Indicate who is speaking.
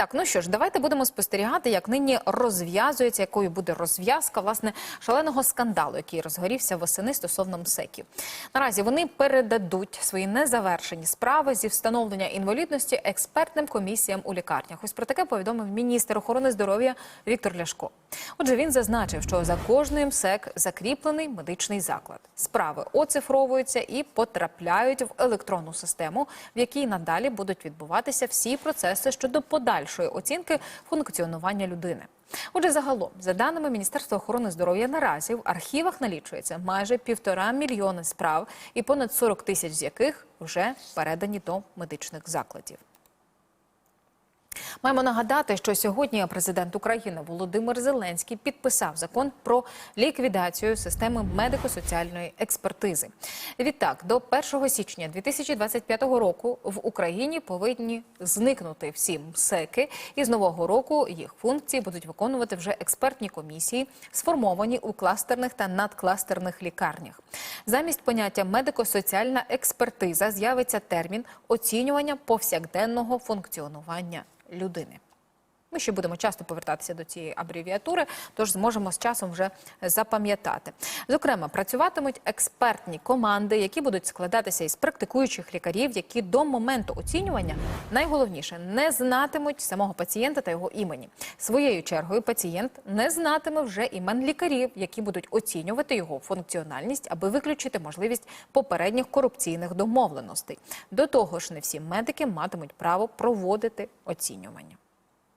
Speaker 1: Так, ну що ж, давайте будемо спостерігати, як нині розв'язується, якою буде розв'язка власне шаленого скандалу, який розгорівся восени стосовно МСЕКів. Наразі вони передадуть свої незавершені справи зі встановлення інвалідності експертним комісіям у лікарнях. Ось про таке повідомив міністр охорони здоров'я Віктор Ляшко. Отже, він зазначив, що за кожним МСЕК закріплений медичний заклад. Справи оцифровуються і потрапляють в електронну систему, в якій надалі будуть відбуватися всі процеси щодо подальшої оцінки функціонування людини. Отже, загалом, за даними Міністерства охорони здоров'я, наразі в архівах налічується майже півтора мільйони справ, і понад 40 тисяч з яких вже передані до медичних закладів. Маємо нагадати, що сьогодні президент України Володимир Зеленський підписав закон про ліквідацію системи медико-соціальної експертизи. Відтак, до 1 січня 2025 року в Україні повинні зникнути всі МСЕКи, і з нового року їх функції будуть виконувати вже експертні комісії, сформовані у кластерних та надкластерних лікарнях. Замість поняття медико-соціальна експертиза з'явиться термін оцінювання повсякденного функціонування людини. Ми ще будемо часто повертатися до цієї абревіатури, тож зможемо з часом вже запам'ятати. Зокрема, працюватимуть експертні команди, які будуть складатися із практикуючих лікарів, які до моменту оцінювання найголовніше не знатимуть самого пацієнта та його імені. Своєю чергою пацієнт не знатиме вже імен лікарів, які будуть оцінювати його функціональність, аби виключити можливість попередніх корупційних домовленостей. До того ж, не всі медики матимуть право проводити оцінювання.